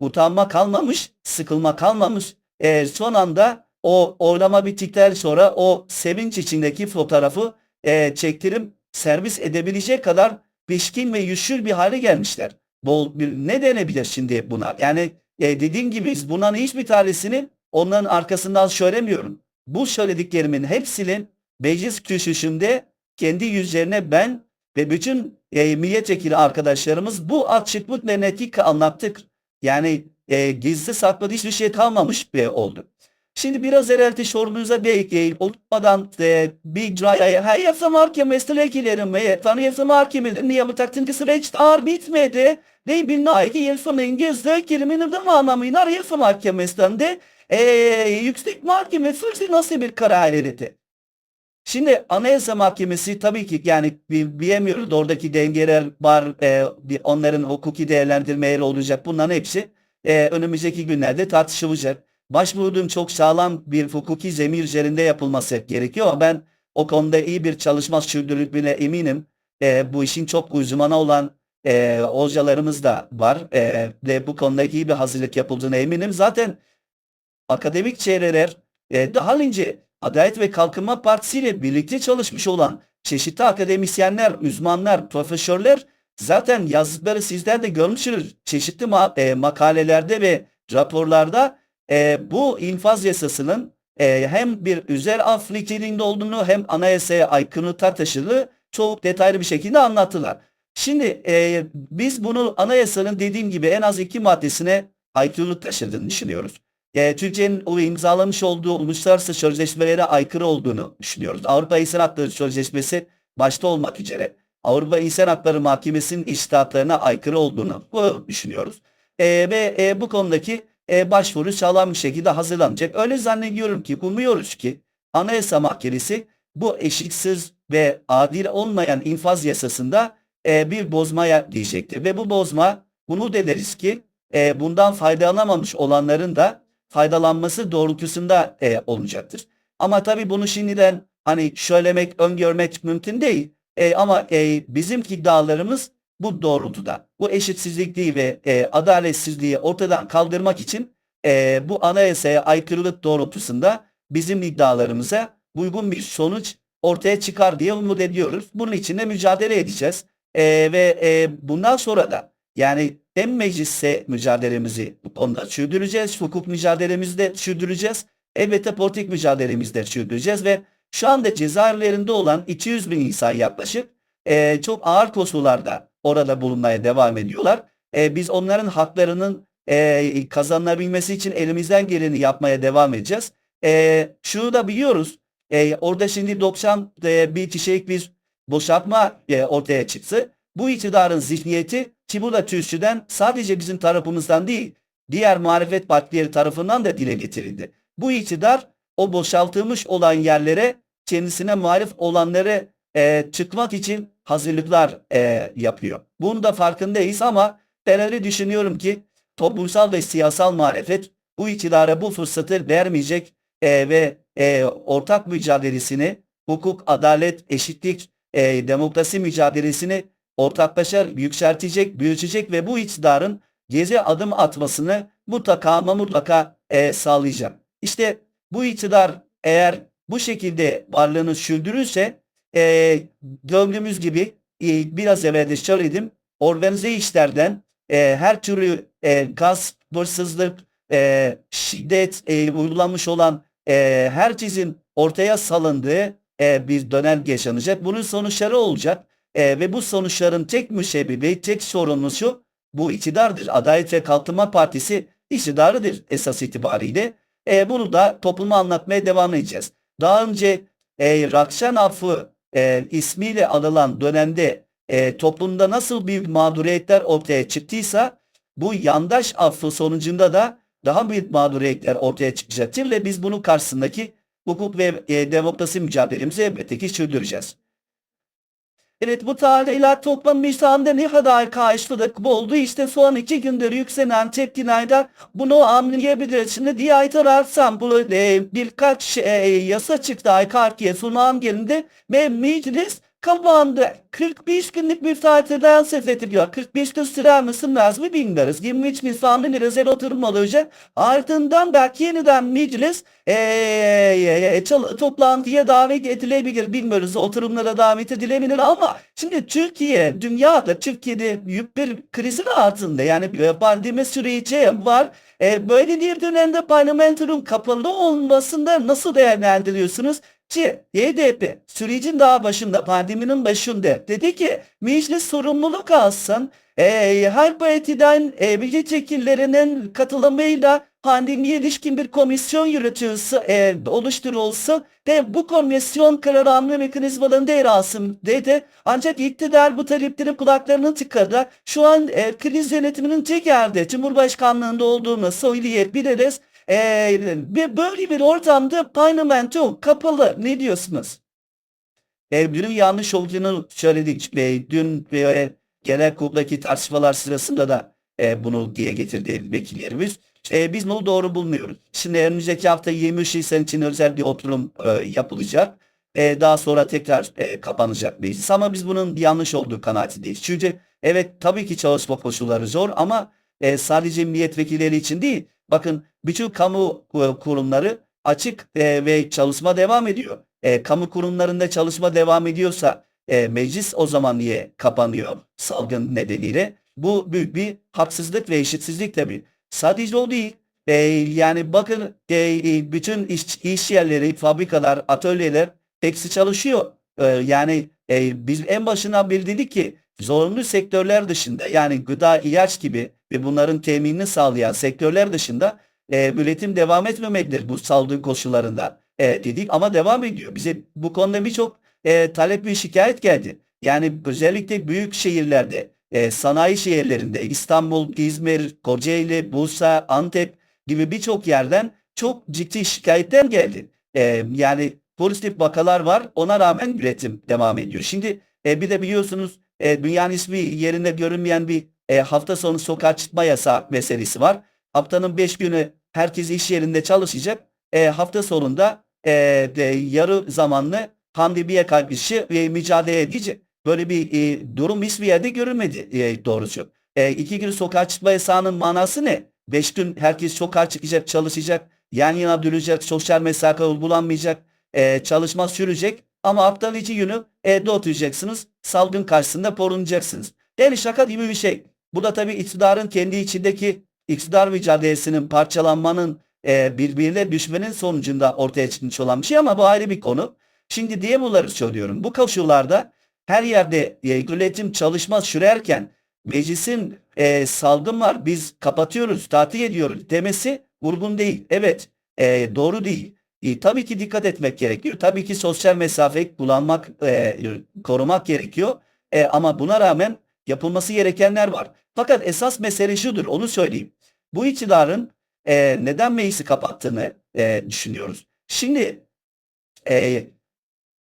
utanma kalmamış, sıkılma kalmamış. E, son anda o oylama bittikten sonra o sevinç içindeki fotoğrafı e, çektirip servis edebilecek kadar pişkin ve yüzsül bir hale gelmişler. Bol bir, ne denebilir şimdi buna? Yani e, dediğim gibi biz bunların hiçbir tanesini onların arkasından söylemiyorum. Bu söylediklerimin hepsinin meclis kürsüsünde kendi yüzlerine ben ve bütün e, milletvekili arkadaşlarımız bu açıklık ve netlikle anlattık. Yani e, gizli saklı hiçbir şey kalmamış bir oldu. Şimdi biraz evvelki sorunuza belki unutmadan e, bir cahaya her yasa mahkemesine girelim ve tanı yasa mahkemesinin yapacak süreç ağır bitmedi. Ne binayı yasanın gizli keliminin de anlamıyla yasa mahkemesinde e, yüksek mahkemesi nasıl bir karar verildi? Şimdi Anayasa Mahkemesi tabii ki yani bi- bilemiyoruz oradaki dengeler var, e, onların hukuki değerlendirmeleri olacak. Bunların hepsi e, önümüzdeki günlerde tartışılacak. Başvurduğum çok sağlam bir hukuki zemin üzerinde yapılması gerekiyor ben o konuda iyi bir çalışma sürdürüldüğüne eminim. E, bu işin çok uzmanı olan e, hocalarımız da var e, ve bu konuda iyi bir hazırlık yapıldığına eminim. Zaten akademik çevreler e, daha önce Adalet ve Kalkınma Partisi ile birlikte çalışmış olan çeşitli akademisyenler, uzmanlar, profesörler zaten yazdıkları sizler de görmüşsünüz. Çeşitli ma- e, makalelerde ve raporlarda e, bu infaz yasasının e, hem bir özel af niteliğinde olduğunu hem anayasaya aykırı tartışıldığını çok detaylı bir şekilde anlattılar. Şimdi e, biz bunu anayasanın dediğim gibi en az iki maddesine aykırılık taşıdığını düşünüyoruz e, Türkiye'nin o imzalamış olduğu uluslararası sözleşmelere aykırı olduğunu düşünüyoruz. Avrupa İnsan Hakları Sözleşmesi başta olmak üzere Avrupa İnsan Hakları Mahkemesi'nin iştahatlarına aykırı olduğunu düşünüyoruz. E, ve e, bu konudaki e, başvuru sağlam bir şekilde hazırlanacak. Öyle zannediyorum ki, umuyoruz ki Anayasa Mahkemesi bu eşitsiz ve adil olmayan infaz yasasında e, bir bozmaya diyecektir. Ve bu bozma bunu da deriz ki e, bundan faydalanamamış olanların da faydalanması doğrultusunda e, olacaktır. Ama tabii bunu şimdiden hani söylemek, öngörmek mümkün değil. E, ama e, bizim iddialarımız bu doğrultuda. Bu eşitsizlikliği ve e, adaletsizliği ortadan kaldırmak için e, bu anayasaya aykırılık doğrultusunda bizim iddialarımıza uygun bir sonuç ortaya çıkar diye umut ediyoruz. Bunun için de mücadele edeceğiz. E, ve e, bundan sonra da yani hem mecliste mücadelemizi bu konuda sürdüreceğiz, hukuk mücadelemizi de sürdüreceğiz. Elbette politik mücadelemizi de sürdüreceğiz ve şu anda cezaevlerinde olan 200 bin insan yaklaşık e, çok ağır koşullarda orada bulunmaya devam ediyorlar. E, biz onların haklarının e, kazanılabilmesi için elimizden geleni yapmaya devam edeceğiz. E, şunu da biliyoruz. E, orada şimdi 90 e, bir kişilik bir boşaltma e, ortaya çıktı. Bu iktidarın zihniyeti da Türkçü'den sadece bizim tarafımızdan değil, diğer muhalefet partileri tarafından da dile getirildi. Bu iktidar o boşaltılmış olan yerlere kendisine muhalif olanları e, çıkmak için hazırlıklar e, yapıyor. Bunun da farkındayız ama ben öyle düşünüyorum ki toplumsal ve siyasal muhalefet bu iktidara bu fırsatı vermeyecek e, ve e, ortak mücadelesini hukuk, adalet, eşitlik, e, demokrasi mücadelesini ortaklaşa yükseltecek, büyütecek ve bu iktidarın gezi adım atmasını mutlaka ama mutlaka e, sağlayacak. İşte bu iktidar eğer bu şekilde varlığını sürdürürse e, gördüğümüz gibi e, biraz evvel de söyledim organize işlerden e, her türlü e, gaz, hırsızlık, e, şiddet e, uygulanmış olan e, herkesin ortaya salındığı e, bir dönem yaşanacak. Bunun sonuçları olacak. E, ve bu sonuçların tek müsebbibi, tek sorumlusu bu iktidardır. Adalet ve Kalkınma Partisi iktidarıdır esas itibariyle. E, bunu da topluma anlatmaya devam edeceğiz. Daha önce e, Rakşan affı e, ismiyle anılan dönemde e, toplumda nasıl bir mağduriyetler ortaya çıktıysa bu yandaş affı sonucunda da daha büyük mağduriyetler ortaya çıkacaktır ve biz bunun karşısındaki hukuk ve e, demokrasi mücadelemizi elbette ki sürdüreceğiz. Evet bu tarihiler toplam misanda ne kadar karşılık buldu işte son iki gündür yükselen tepkilerden bunu anlayabiliriz. Şimdi diğer taraftan bu e, birkaç e, yasa çıktı arka arkaya sunan gelindi ve meclis kapandı. 45 günlük bir tatilden söz ediliyor. 45 gün sürer mi sürmez mi bilmiyoruz. 23 Nisan'da özel oturum olacak. Ardından belki yeniden meclis ee, çal- toplantıya davet edilebilir. Bilmiyoruz oturumlara davet edilebilir ama şimdi Türkiye, dünyada Türkiye'de büyük bir krizin altında. Yani pandemi süreci var. E, böyle bir dönemde parlamentonun kapalı olmasında nasıl değerlendiriyorsunuz? Ki HDP sürecin daha başında pandeminin başında dedi ki meclis sorumluluk alsın. E, her partiden e, milletvekillerinin katılımıyla pandemiye ilişkin bir komisyon yürütülse, e, oluşturulsa ve bu komisyon karar alma mekanizmalarında yer alsın dedi. Ancak iktidar bu taleplerin kulaklarını tıkadı. Şu an e, kriz yönetiminin tek yerde Cumhurbaşkanlığında olduğunu söyleyebiliriz. E, böyle bir ortamda parlamento kapalı. Ne diyorsunuz? E, dün yanlış olduğunu söyledik. E, dün e, genel kuruldaki tartışmalar sırasında da e, bunu diye getirdi vekillerimiz. E, biz bunu doğru bulmuyoruz. Şimdi önümüzdeki hafta 23 Nisan için özel bir oturum e, yapılacak. E, daha sonra tekrar kapanacak meclis. Ama biz bunun yanlış olduğu kanaatindeyiz. Çünkü evet tabii ki çalışma koşulları zor ama e, sadece milletvekilleri için değil. Bakın bütün kamu kurumları açık e, ve çalışma devam ediyor. E, kamu kurumlarında çalışma devam ediyorsa e, meclis o zaman niye kapanıyor salgın nedeniyle? Bu büyük bir haksızlık ve eşitsizlik tabii. Sadece o değil. E, yani bakın e, bütün iş, iş yerleri, fabrikalar, atölyeler hepsi çalışıyor. E, yani e, biz en başından dedik ki zorunlu sektörler dışında yani gıda, ilaç gibi ve bunların teminini sağlayan sektörler dışında e, üretim devam etmemektedir bu salgın koşullarında e, dedik ama devam ediyor. Bize bu konuda birçok e, talep ve şikayet geldi. Yani özellikle büyük şehirlerde, e, sanayi şehirlerinde İstanbul, İzmir, Kocaeli, Bursa, Antep gibi birçok yerden çok ciddi şikayetler geldi. E, yani pozitif vakalar var ona rağmen üretim devam ediyor. Şimdi e, bir de biliyorsunuz e, dünyanın ismi yerinde görünmeyen bir e, hafta sonu sokağa çıkma yasağı meselesi var. Haftanın 5 günü herkes iş yerinde çalışacak. E, hafta sonunda e, de, yarı zamanlı pandemiye karşı e, mücadele edecek. Böyle bir e, durum hiçbir yerde görülmedi e, doğrusu. E, iki gün sokağa çıkma yasağının manası ne? Beş gün herkes sokağa çıkacak, çalışacak, yan yana duracak, sosyal mesafe uygulanmayacak, e, çalışma sürecek. Ama haftanın iki günü evde oturacaksınız, salgın karşısında korunacaksınız. Yani şaka gibi bir şey. Bu da tabii iktidarın kendi içindeki iktidar mücadelesinin parçalanmanın e, birbirine düşmenin sonucunda ortaya çıkmış olan bir şey ama bu ayrı bir konu. Şimdi diye bunları söylüyorum. Bu koşullarda her yerde e, üretim çalışma sürerken meclisin e, salgın var biz kapatıyoruz tatil ediyoruz demesi vurgun değil. Evet e, doğru değil. E, tabii ki dikkat etmek gerekiyor. Tabii ki sosyal mesafe kullanmak, e, korumak gerekiyor. E, ama buna rağmen yapılması gerekenler var. Fakat esas mesele şudur onu söyleyeyim. Bu iktidarın e, neden meclisi kapattığını e, düşünüyoruz. Şimdi e,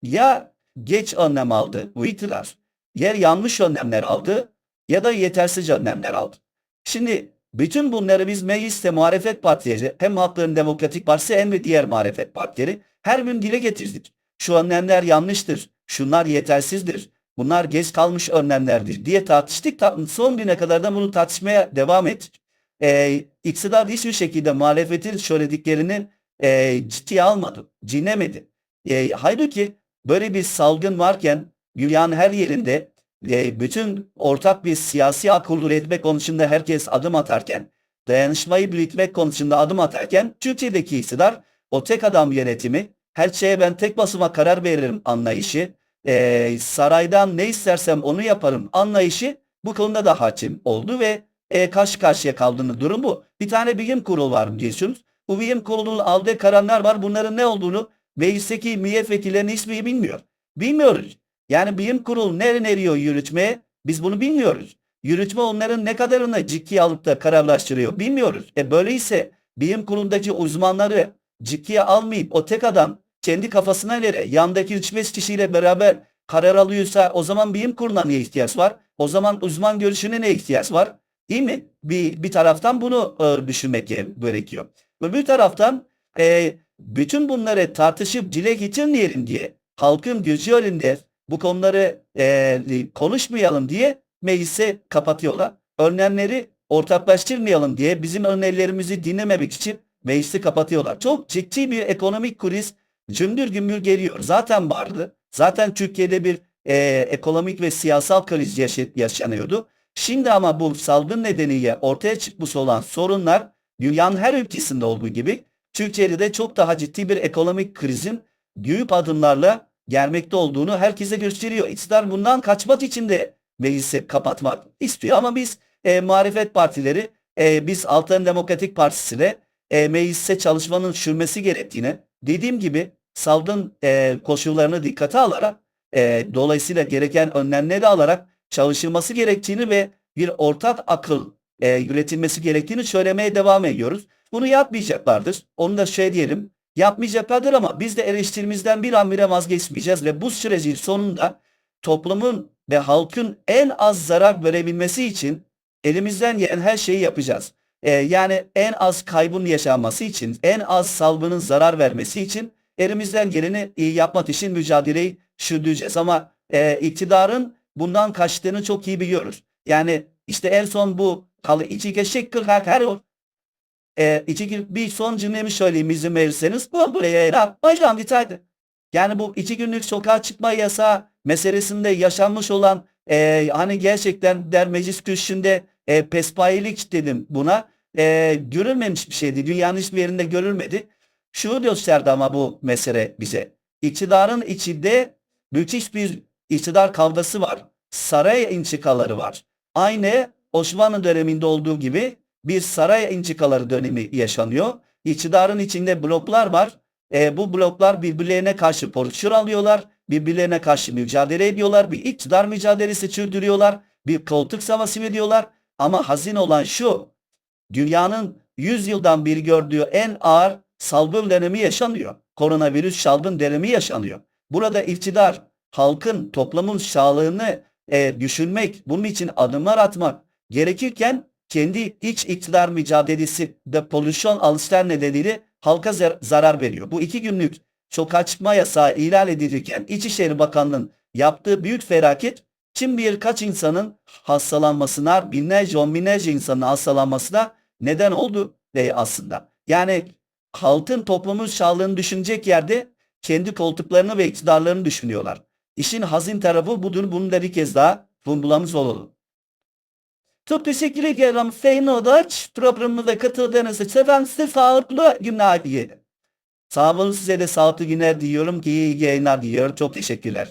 ya geç önlem aldı bu iktidar, ya yanlış önlemler aldı ya da yetersiz önlemler aldı. Şimdi bütün bunları biz mecliste muhalefet partileri hem Halkların Demokratik Partisi hem de diğer muhalefet partileri her gün dile getirdik. Şu önlemler yanlıştır, şunlar yetersizdir, bunlar geç kalmış önlemlerdir diye tartıştık. Son güne kadar da bunu tartışmaya devam ettik. Ee, iktidar hiçbir şekilde muhalefetin söylediklerini e, ciddiye almadı, cinlemedi. E, halbuki böyle bir salgın varken dünyanın her yerinde e, bütün ortak bir siyasi akıl üretmek konusunda herkes adım atarken, dayanışmayı büyütmek konusunda adım atarken Türkiye'deki iktidar o tek adam yönetimi, her şeye ben tek basıma karar veririm anlayışı, e, saraydan ne istersem onu yaparım anlayışı bu konuda da hakim oldu ve e, karşı karşıya kaldığını durum bu. Bir tane bilim kurulu var diyorsunuz. Bu bilim kurulunun aldığı kararlar var. Bunların ne olduğunu meclisteki milletvekillerinin hiçbiri bilmiyor. Bilmiyoruz. Yani bilim kurulu ne öneriyor yürütmeye? Biz bunu bilmiyoruz. Yürütme onların ne kadarını ciddiye alıp da kararlaştırıyor bilmiyoruz. E böyleyse bilim kurulundaki uzmanları ciddiye almayıp o tek adam kendi kafasına göre yandaki 3-5 kişiyle beraber karar alıyorsa o zaman bilim kuruluna ne ihtiyaç var? O zaman uzman görüşüne ne ihtiyaç var? Değil mi? Bir, bir taraftan bunu e, düşünmek gerekiyor. Bir taraftan e, bütün bunları tartışıp dile getirmeyelim diye halkın gözü önünde bu konuları e, konuşmayalım diye meclise kapatıyorlar. Önlemleri ortaklaştırmayalım diye bizim önerilerimizi dinlememek için meclisi kapatıyorlar. Çok ciddi bir ekonomik kriz cümbür gümbür geliyor. Zaten vardı. Zaten Türkiye'de bir e, ekonomik ve siyasal kriz yaşa- yaşanıyordu. Şimdi ama bu salgın nedeniyle ortaya çıkmış olan sorunlar dünyanın her ülkesinde olduğu gibi Türkiye'de de çok daha ciddi bir ekonomik krizin büyük adımlarla gelmekte olduğunu herkese gösteriyor. İktidar bundan kaçmak için de meclisi kapatmak istiyor ama biz e, muhalefet partileri e, biz Altan Demokratik Partisi'ne e, mecliste çalışmanın sürmesi gerektiğini dediğim gibi salgın e, koşullarını dikkate alarak e, dolayısıyla gereken önlemleri alarak çalışılması gerektiğini ve bir ortak akıl e, üretilmesi gerektiğini söylemeye devam ediyoruz. Bunu yapmayacaklardır. Onu da şey diyelim. Yapmayacaklardır ama biz de eleştirimizden bir an bile vazgeçmeyeceğiz ve bu sürecin sonunda toplumun ve halkın en az zarar verebilmesi için elimizden gelen her şeyi yapacağız. Ee, yani en az kaybın yaşanması için, en az salgının zarar vermesi için elimizden geleni iyi yapmak için mücadeleyi sürdüreceğiz. Ama e, iktidarın bundan kaçtığını çok iyi biliyoruz. Yani işte en son bu kalı içi geçecek her her e, içi bir son cümlemi söyleyeyim izin verirseniz. Bu buraya hocam bitaydı. Yani bu iki günlük sokağa çıkma yasağı meselesinde yaşanmış olan e, hani gerçekten der meclis kürsüsünde e, pespayelik dedim buna. E, görülmemiş bir şeydi. Dünyanın hiçbir yerinde görülmedi. Şunu gösterdi ama bu mesele bize. İktidarın içinde müthiş bir iktidar kavgası var. Saray intikaları var. Aynı Osmanlı döneminde olduğu gibi bir saray intikaları dönemi yaşanıyor. İktidarın içinde bloklar var. E, bu bloklar birbirlerine karşı pozisyon alıyorlar. Birbirlerine karşı mücadele ediyorlar. Bir iktidar mücadelesi sürdürüyorlar. Bir koltuk savaşı ediyorlar. Ama hazin olan şu. Dünyanın 100 yıldan beri gördüğü en ağır salgın dönemi yaşanıyor. Koronavirüs salgın dönemi yaşanıyor. Burada iktidar halkın, toplumun sağlığını e, düşünmek, bunun için adımlar atmak gerekirken kendi iç iktidar mücadelesi de polüsyon alışlar nedeniyle halka zar- zarar veriyor. Bu iki günlük sokağa çıkma yasağı ilan edilirken İçişleri Bakanlığı'nın yaptığı büyük felaket Çin birkaç insanın hastalanmasına, binlerce on binlerce insanın hastalanmasına neden oldu ve aslında. Yani halkın toplumun sağlığını düşünecek yerde kendi koltuklarını ve iktidarlarını düşünüyorlar. İşin hazin tarafı budur. Bunu da bir kez daha vurgulamız olalım. Çok teşekkür ederim Sayın Odaç. Programımıza katıldığınız için ben size sağlıklı günler dilerim. Sağ olun size de sağlıklı günler diliyorum ki iyi yayınlar diliyorum. Çok teşekkürler.